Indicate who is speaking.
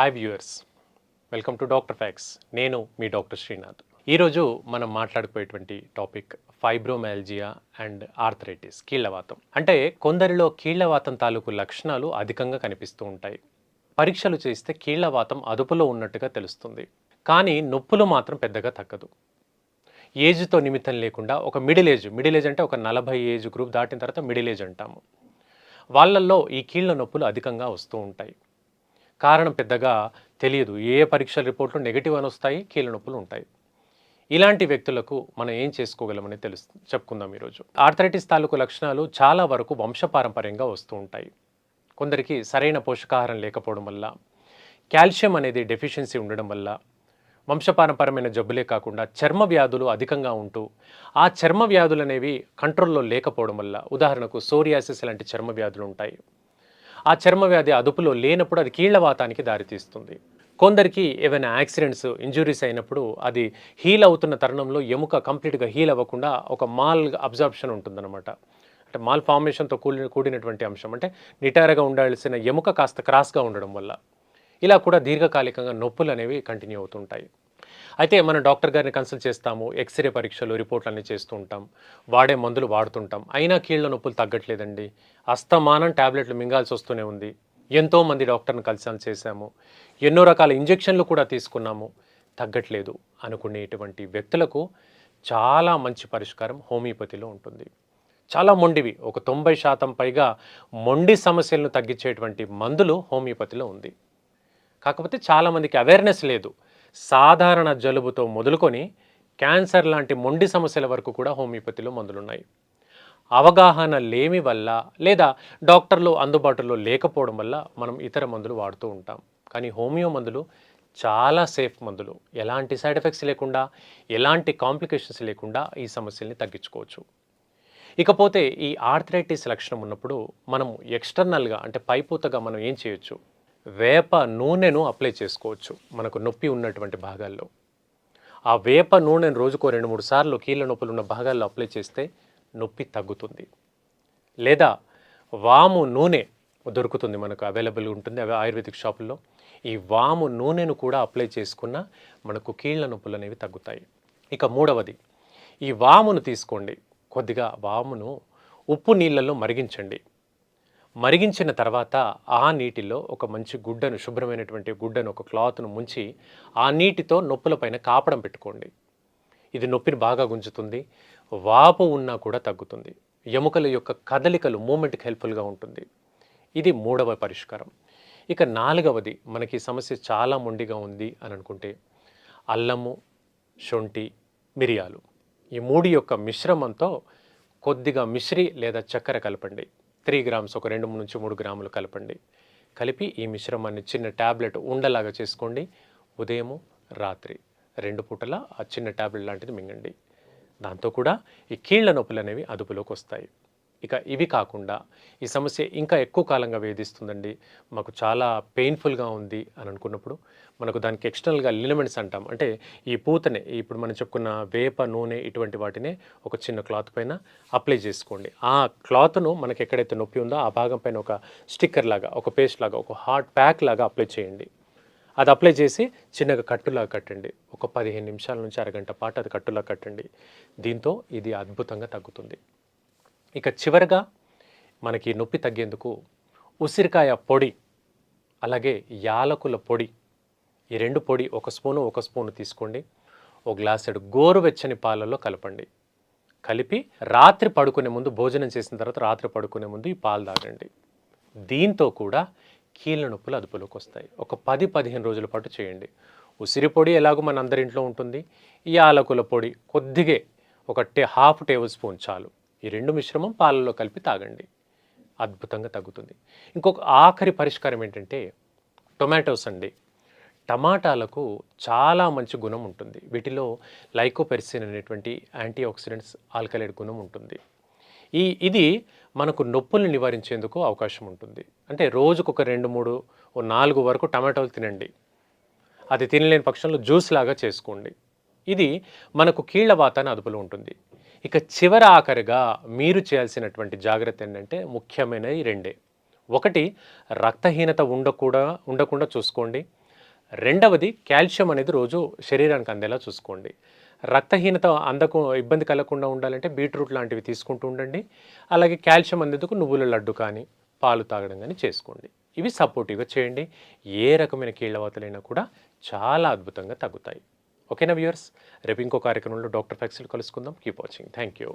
Speaker 1: Hi viewers welcome to doctor facts నేను మీ doctor Srinath ఈరోజు మనం మాట్లాడుకునేటువంటి టాపిక్ ఫైబ్రోమాల్జియా అండ్ ఆర్థరైటిస్ కీళ్ళవాతం. అంటే కొందరిలో కీళ్ళవాతం తాలూకు లక్షణాలు అధికంగా కనిపిస్తూ ఉంటాయి. పరీక్షలు చేస్తే కీళ్ళవాతం అదుపులో ఉన్నట్టుగా తెలుస్తుంది. కానీ నొప్పులు మాత్రం పెద్దగా తగ్గదు. ఏజ్తో నిమిత్తం లేకుండా ఒక మిడిల్ ఏజ్ మిడిల్ ఏజ్ అంటే ఒక నలభై ఏజ్ గ్రూప్ దాటిన తర్వాత మిడిల్ ఏజ్ అంటాము. వాళ్ళల్లో ఈ కీళ్ళ నొప్పులు అధికంగా వస్తూ ఉంటాయి. కారణం పెద్దగా తెలియదు. ఏ పరీక్షల రిపోర్ట్లు నెగిటివ్ అని వస్తాయి కీళ్ళ నొప్పులు ఉంటాయి. ఇలాంటి వ్యక్తులకు మనం ఏం చేసుకోగలమని తెలుసు చెప్పుకుందాం ఈరోజు. ఆర్థరైటిస్ తాలూకు లక్షణాలు చాలా వరకు వంశపారంపర్యంగా వస్తూ ఉంటాయి. కొందరికి సరైన పోషకాహారం లేకపోవడం వల్ల కాల్షియం అనేది డెఫిషియన్సీ ఉండడం వల్ల వంశపారంపరమైన జబ్బులే కాకుండా చర్మ వ్యాధులు అధికంగా ఉంటూ ఆ చర్మ వ్యాధులు అనేవి కంట్రోల్లో లేకపోవడం వల్ల ఉదాహరణకు సోరియాసిస్ లాంటి చర్మ వ్యాధులు ఉంటాయి. ఆ చర్మ వ్యాధి అదుపులో లేనప్పుడు అది కీళ్ళవాతానికి దారితీస్తుంది. కొందరికి ఏవైనా యాక్సిడెంట్స్ ఇంజురీస్ అయినప్పుడు అది హీల్ అవుతున్న తరుణంలో ఎముక కంప్లీట్గా హీల్ అవ్వకుండా ఒక మాల్ అబ్జార్ప్షన్ ఉంటుందన్నమాట. అంటే మాల్ ఫార్మేషన్తో కూడిన కూడినటువంటి అంశం. అంటే నిటారుగా ఉండాల్సిన ఎముక కాస్త క్రాస్గా ఉండడం వల్ల. ఇలా కూడా దీర్ఘకాలికంగా నొప్పులు అనేవి కంటిన్యూ అవుతుంటాయి. అయితే మనం డాక్టర్ గారిని కన్సల్ట్ చేస్తాము ఎక్స్రే పరీక్షలు రిపోర్ట్లు అన్నీ చేస్తూ ఉంటాం వాడే మందులు వాడుతుంటాం. అయినా కీళ్ళ నొప్పులు తగ్గట్లేదండి. అస్తమానం ట్యాబ్లెట్లు మింగాల్సి వస్తూనే ఉంది. ఎంతోమంది డాక్టర్ని కన్సల్ట్ చేశాము. ఎన్నో రకాల ఇంజెక్షన్లు కూడా తీసుకున్నాము. తగ్గట్లేదు అనుకునేటువంటి వ్యక్తులకు చాలా మంచి పరిష్కారం హోమియోపతిలో ఉంటుంది. చాలా మొండివి. ఒక తొంభై శాతం పైగా మొండి సమస్యలను తగ్గించేటువంటి మందులు హోమియోపతిలో ఉంది. కాకపోతే చాలామందికి అవేర్నెస్ లేదు. సాధారణ జలుబుతో మొదలుకొని క్యాన్సర్ లాంటి మొండి సమస్యల వరకు కూడా హోమియోపతిలో మందులున్నాయి. అవగాహన లేమి వల్ల లేదా డాక్టర్లు అందుబాటులో లేకపోవడం వల్ల మనం ఇతర మందులు వాడుతూ ఉంటాం. కానీ హోమియో మందులు చాలా సేఫ్ మందులు. ఎలాంటి సైడ్ ఎఫెక్ట్స్ లేకుండా ఎలాంటి కాంప్లికేషన్స్ లేకుండా ఈ సమస్యల్ని తగ్గించుకోవచ్చు. ఇకపోతే ఈ ఆర్థరైటిస్ లక్షణం ఉన్నప్పుడు మనం ఎక్స్టర్నల్గా అంటే పైపూతగా మనం ఏం చేయొచ్చు? వేప నూనెను అప్లై చేసుకోవచ్చు మనకు నొప్పి ఉన్నటువంటి భాగాల్లో. ఆ వేప నూనెను రోజుకో రెండు మూడు సార్లు కీళ్ళ నొప్పులు ఉన్న భాగాల్లో అప్లై చేస్తే నొప్పి తగ్గుతుంది. లేదా వాము నూనె దొరుకుతుంది మనకు అవైలబుల్ ఉంటుంది అవి ఆయుర్వేదిక్ షాపుల్లో. ఈ వాము నూనెను కూడా అప్లై చేసుకున్న మనకు కీళ్ళ నొప్పులు అనేవి తగ్గుతాయి. ఇక మూడవది ఈ వామును తీసుకోండి. కొద్దిగా వామును ఉప్పు నీళ్ళల్లో మరిగించండి. మరిగించిన తర్వాత ఆ నీటిలో ఒక మంచి గుడ్డను శుభ్రమైనటువంటి గుడ్డను ఒక క్లాత్ను ముంచి ఆ నీటితో నొప్పులపైన కాపడం పెట్టుకోండి. ఇది నొప్పిని బాగా గుంజుతుంది వాపు ఉన్నా కూడా తగ్గుతుంది. ఎముకల యొక్క కదలికలు మూమెంట్కి హెల్ప్ఫుల్గా ఉంటుంది. ఇది మూడవ పరిష్కారం. ఇక నాలుగవది మనకి సమస్య చాలా మొండిగా ఉంది అని అనుకుంటే అల్లము శొంఠి మిరియాలు. ఈ మూడు యొక్క మిశ్రమంతో కొద్దిగా మిశ్రి లేదా చక్కెర కలపండి. త్రీ గ్రామ్స్ ఒక రెండు నుంచి మూడు గ్రాములు కలపండి. కలిపి ఈ మిశ్రమాన్ని చిన్న ట్యాబ్లెట్ ఉండలాగా చేసుకోండి. ఉదయము రాత్రి రెండు పూటల ఆ చిన్న ట్యాబ్లెట్ లాంటిది మింగండి. దాంతో కూడా ఈ కీళ్ళ నొప్పులు అనేవి అదుపులోకి వస్తాయి. ఇక ఇవి కాకుండా ఈ సమస్య ఇంకా ఎక్కువ కాలంగా వేధిస్తుందండి. మాకు చాలా పెయిన్ఫుల్గా ఉంది అని అనుకున్నప్పుడు మనకు దానికి ఎక్స్టర్నల్గా లినమెంట్స్ అంటాం. అంటే ఈ పూతనే ఇప్పుడు మనం చెప్పుకున్న వేప నూనె ఇటువంటి వాటినే ఒక చిన్న క్లాత్ పైన అప్లై చేసుకోండి. ఆ క్లాత్ను మనకి ఎక్కడైతే నొప్పి ఉందో ఆ భాగం పైన ఒక స్టిక్కర్ లాగా ఒక పేస్ట్ లాగా ఒక హాట్ ప్యాక్ లాగా అప్లై చేయండి. అది అప్లై చేసి చిన్నగా కట్టులా కట్టండి. ఒక పదిహేను నిమిషాల నుంచి అరగంట పాటు అది కట్టులా కట్టండి. దీంతో ఇది అద్భుతంగా తగ్గుతుంది. ఇక చివరగా మనకి నొప్పి తగ్గేందుకు ఉసిరికాయ పొడి అలాగే యాలకుల పొడి. ఈ రెండు పొడి ఒక స్పూను ఒక స్పూను తీసుకోండి. ఒక గ్లాసెడు గోరువెచ్చని పాలల్లో కలపండి. కలిపి రాత్రి పడుకునే ముందు భోజనం చేసిన తర్వాత రాత్రి పడుకునే ముందు ఈ పాలు తాగండి. దీంతో కూడా కీళ్ళ నొప్పులు అదుపులోకి వస్తాయి. ఒక పది పదిహేను రోజుల పాటు చేయండి. ఉసిరి పొడి ఎలాగో మన అందరి ఇంట్లో ఉంటుంది. ఈ యాలకుల పొడి కొద్దిగే ఒక టే హాఫ్ టేబుల్ స్పూన్ చాలు. ఈ రెండు మిశ్రమం పాలలో కలిపి తాగండి. అద్భుతంగా తగ్గుతుంది. ఇంకొక ఆఖరి పరిష్కారం ఏంటంటే టొమాటోస్ అండి. టమాటాలకు చాలా మంచి గుణం ఉంటుంది. వీటిలో లైకోపెరిసిన్ అనేటువంటి యాంటీ ఆక్సిడెంట్స్ ఆల్కలైడ్ గుణం ఉంటుంది. ఈ ఇది మనకు నొప్పుల్ని నివారించేందుకు అవకాశం ఉంటుంది. అంటే రోజుకు ఒక రెండు మూడు ఓ నాలుగు వరకు టమాటోలు తినండి. అది తినలేని పక్షంలో జ్యూస్ లాగా చేసుకోండి. ఇది మనకు కీళ్ళ వాతాన్ని అదుపులో ఉంటుంది. ఇక చివరి ఆఖరిగా మీరు చేయాల్సినటువంటి జాగ్రత్త ఏంటంటే ముఖ్యమైనవి రెండే. ఒకటి రక్తహీనత ఉండకుండా ఉండకుండా చూసుకోండి. రెండవది కాల్షియం అనేది రోజు శరీరానికి అందేలా చూసుకోండి. రక్తహీనత అందకు ఇబ్బంది కలగకుండా ఉండాలంటే బీట్రూట్ లాంటివి తీసుకుంటూ ఉండండి. అలాగే కాల్షియం అందేందుకు నువ్వుల లడ్డు కానీ పాలు తాగడం కానీ చేసుకోండి. ఇవి సపోర్టివ్గా చేయండి. ఏ రకమైన కీళ్ళవాతలైనా కూడా చాలా అద్భుతంగా తగ్గుతాయి. ఓకేనా వ్యూయర్స్ రేపు ఇంకో కార్యక్రమంలో డాక్టర్ ఫ్యాక్సిల్ కలుసుకుందాం. Keep watching. Thank you